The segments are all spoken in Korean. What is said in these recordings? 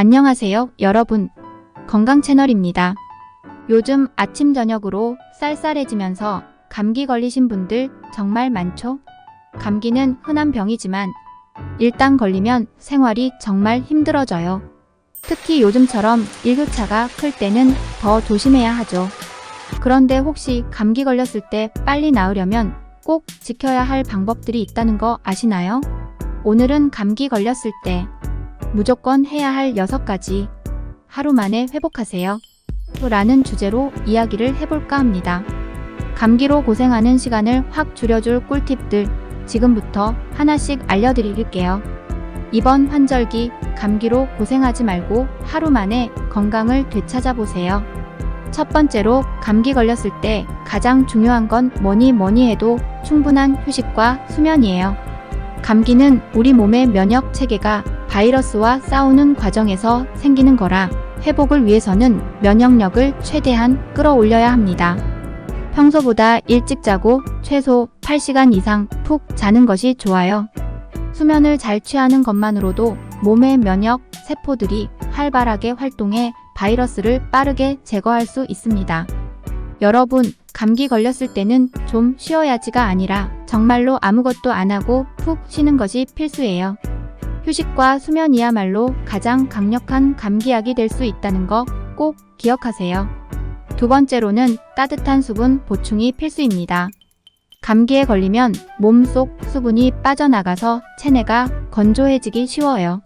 안녕하세요, 여러분. 건강 채널입니다. 요즘 아침 저녁으로 쌀쌀해지면서 감기 걸리신 분들 정말 많죠? 감기는 흔한 병이지만 일단 걸리면 생활이 정말 힘들어져요. 특히 요즘처럼 일교차가 클 때는 더 조심해야 하죠. 그런데 혹시 감기 걸렸을 때 빨리 나으려면 꼭 지켜야 할 방법들이 있다는 거 아시나요? 오늘은 감기 걸렸을 때 무조건 해야 할 6가지 하루 만에 회복하세요. 라는 주제로 이야기를 해볼까 합니다. 감기로 고생하는 시간을 확 줄여줄 꿀팁들 지금부터 하나씩 알려드릴게요. 이번 환절기 감기로 고생하지 말고 하루 만에 건강을 되찾아보세요. 첫 번째로 감기 걸렸을 때 가장 중요한 건 뭐니 뭐니 해도 충분한 휴식과 수면이에요. 감기는 우리 몸의 면역 체계가 바이러스와 싸우는 과정에서 생기는 거라 회복을 위해서는 면역력을 최대한 끌어올려야 합니다. 평소보다 일찍 자고 최소 8시간 이상 푹 자는 것이 좋아요. 수면을 잘 취하는 것만으로도 몸의 면역 세포들이 활발하게 활동해 바이러스를 빠르게 제거할 수 있습니다. 여러분, 감기 걸렸을 때는 좀 쉬어야지가 아니라 정말로 아무것도 안 하고 푹 쉬는 것이 필수예요. 휴식과 수면이야말로 가장 강력한 감기약이 될 수 있다는 거 꼭 기억하세요. 두 번째로는 따뜻한 수분 보충이 필수입니다. 감기에 걸리면 몸속 수분이 빠져나가서 체내가 건조해지기 쉬워요.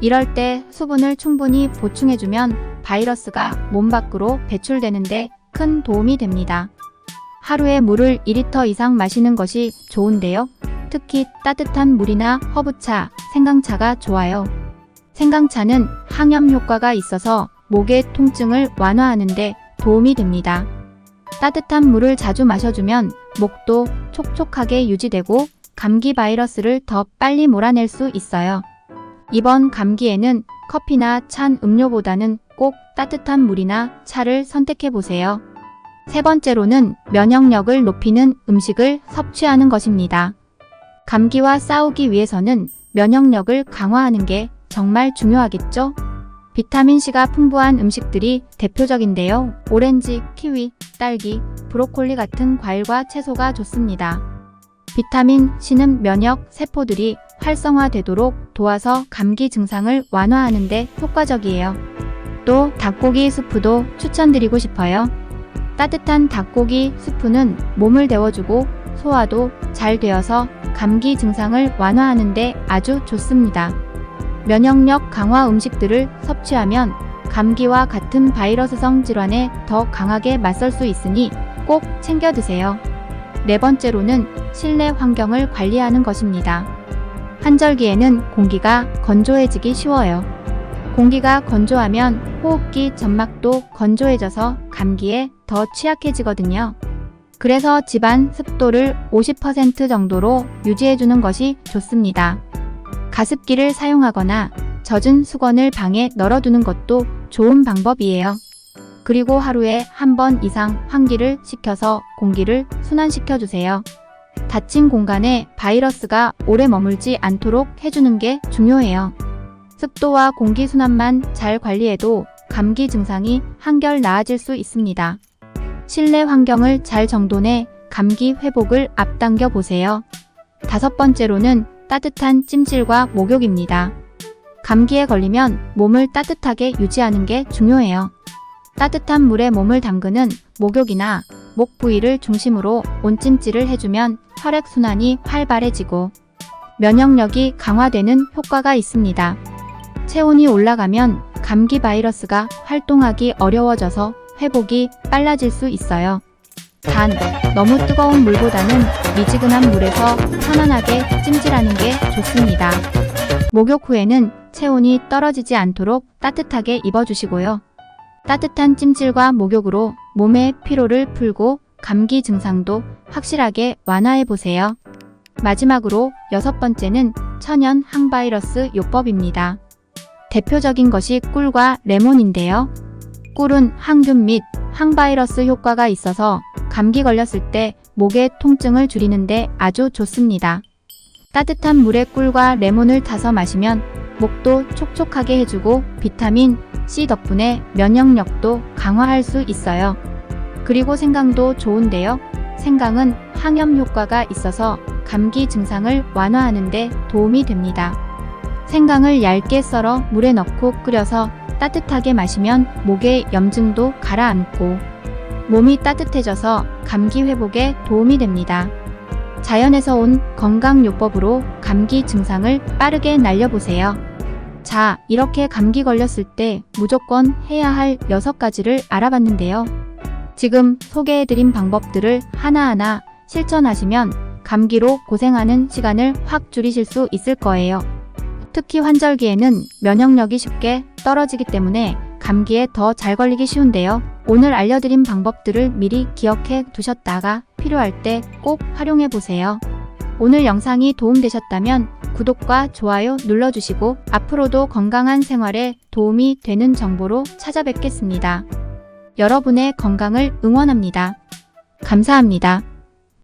이럴 때 수분을 충분히 보충해주면 바이러스가 몸 밖으로 배출되는데 큰 도움이 됩니다. 하루에 물을 2리터 이상 마시는 것이 좋은데요. 특히 따뜻한 물이나 허브차, 생강차가 좋아요. 생강차는 항염 효과가 있어서 목의 통증을 완화하는데 도움이 됩니다. 따뜻한 물을 자주 마셔주면 목도 촉촉하게 유지되고 감기 바이러스를 더 빨리 몰아낼 수 있어요. 이번 감기에는 커피나 찬 음료보다는 꼭 따뜻한 물이나 차를 선택해 보세요. 세 번째로는 면역력을 높이는 음식을 섭취하는 것입니다. 감기와 싸우기 위해서는 면역력을 강화하는 게 정말 중요하겠죠? 비타민C가 풍부한 음식들이 대표적인데요. 오렌지, 키위, 딸기, 브로콜리 같은 과일과 채소가 좋습니다. 비타민 C는 면역 세포들이 활성화되도록 도와서 감기 증상을 완화하는 데 효과적이에요. 또 닭고기 수프도 추천드리고 싶어요. 따뜻한 닭고기 수프는 몸을 데워주고 소화도 잘 되어서 감기 증상을 완화하는 데 아주 좋습니다. 면역력 강화 음식들을 섭취하면 감기와 같은 바이러스성 질환에 더 강하게 맞설 수 있으니 꼭 챙겨 드세요. 네 번째로는 실내 환경을 관리하는 것입니다. 한절기에는 공기가 건조해지기 쉬워요. 공기가 건조하면 호흡기 점막도 건조해져서 감기에 더 취약해지거든요. 그래서 집안 습도를 50% 정도로 유지해주는 것이 좋습니다. 가습기를 사용하거나 젖은 수건을 방에 널어두는 것도 좋은 방법이에요. 그리고 하루에 한 번 이상 환기를 시켜서 공기를 순환시켜 주세요. 닫힌 공간에 바이러스가 오래 머물지 않도록 해주는 게 중요해요. 습도와 공기 순환만 잘 관리해도 감기 증상이 한결 나아질 수 있습니다. 실내 환경을 잘 정돈해 감기 회복을 앞당겨 보세요. 다섯 번째로는 따뜻한 찜질과 목욕입니다. 감기에 걸리면 몸을 따뜻하게 유지하는 게 중요해요. 따뜻한 물에 몸을 담그는 목욕이나 목 부위를 중심으로 온찜질을 해주면 혈액순환이 활발해지고 면역력이 강화되는 효과가 있습니다. 체온이 올라가면 감기 바이러스가 활동하기 어려워져서 회복이 빨라질 수 있어요. 단, 너무 뜨거운 물보다는 미지근한 물에서 편안하게 찜질하는 게 좋습니다. 목욕 후에는 체온이 떨어지지 않도록 따뜻하게 입어주시고요. 따뜻한 찜질과 목욕으로 몸의 피로를 풀고 감기 증상도 확실하게 완화해 보세요. 마지막으로 여섯 번째는 천연 항바이러스 요법입니다. 대표적인 것이 꿀과 레몬인데요. 꿀은 항균 및 항바이러스 효과가 있어서 감기 걸렸을 때 목의 통증을 줄이는데 아주 좋습니다. 따뜻한 물에 꿀과 레몬을 타서 마시면 목도 촉촉하게 해주고 비타민 C 덕분에 면역력도 강화할 수 있어요. 그리고 생강도 좋은데요. 생강은 항염 효과가 있어서 감기 증상을 완화하는데 도움이 됩니다. 생강을 얇게 썰어 물에 넣고 끓여서 따뜻하게 마시면 목의 염증도 가라앉고 몸이 따뜻해져서 감기 회복에 도움이 됩니다. 자연에서 온 건강요법으로 감기 증상을 빠르게 날려보세요. 자, 이렇게 감기 걸렸을 때 무조건 해야 할 6가지를 알아봤는데요. 지금 소개해드린 방법들을 하나하나 실천하시면 감기로 고생하는 시간을 확 줄이실 수 있을 거예요. 특히 환절기에는 면역력이 쉽게 떨어지기 때문에 감기에 더 잘 걸리기 쉬운데요. 오늘 알려드린 방법들을 미리 기억해 두셨다가 필요할 때 꼭 활용해 보세요. 오늘 영상이 도움되셨다면 구독과 좋아요 눌러주시고 앞으로도 건강한 생활에 도움이 되는 정보로 찾아뵙겠습니다. 여러분의 건강을 응원합니다. 감사합니다.